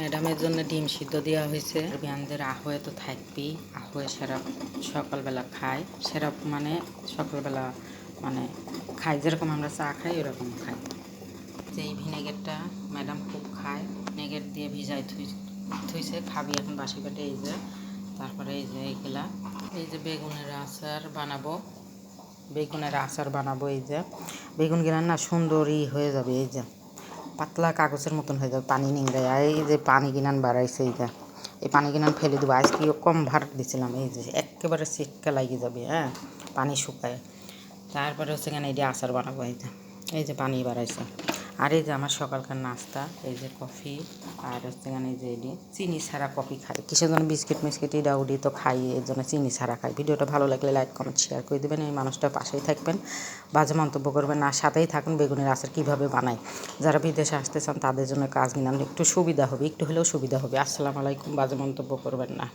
ম্যাডামের জন্য ডিম সিদ্ধ দেওয়া হয়েছে। বিয়ানদের আহয়ে তো থাকবেই। আহয়ে সেরা সকালবেলা খায়। সেরা মানে সকালবেলা মানে খাই যেরকম আমরা চা খাই, ওরকম খাই যে এই ভিনেগারটা ম্যাডাম খুব খায়, ভিনেগার দিয়ে ভিজাই থুই থুইছে, খাবি এখন বাসি পেটে। এই যে, তারপরে এই যে এইগুলা এই যে বেগুনের আচার বানাবো। বেগুনের আচার বানাবো এই যে। বেগুন গিলা না সুন্দরই হয়ে যাবে, এই যে। পাতলা কাগজের মতন হয়ে যাবে, পানি নিংড়ায় এই যে পানি কিনান বাড়াইছে এইটা, এই পানি কিনান ফেলে দেবো। আজকে কম ভার দিছিলাম, এই যে একেবারে সিটকা লাগিয়ে যাবে হ্যাঁ পানি শুকায়। তারপরে হচ্ছে এই যে আচার বানাবো, এই যে এই যে পানি বাড়াইছে। আর এই যে আমার সকালকার নাস্তা, এই যে কফি আর হচ্ছে এই যে এটি চিনি ছাড়া কফি খাই। কিসের জন্য বিস্কিট মিস্কিট এটা উডি তো খাই, এর জন্য চিনি ছাড়া খাই। ভিডিওটা ভালো লাগলে লাইক, কমেন্ট, শেয়ার করে দেবেন। এই মানুষটার পাশেই থাকবেন। বাজে মন্তব্য করবেন না, সাথেই থাকুন বেগুনের আচার কীভাবে বানাই যারা বিদেশে আসতে চান, তাদের জন্য কাজ নিলাম। একটু সুবিধা হবে, একটু হলেও সুবিধা হবে। আসসালামু আলাইকুম, বাজে মন্তব্য করবেন না।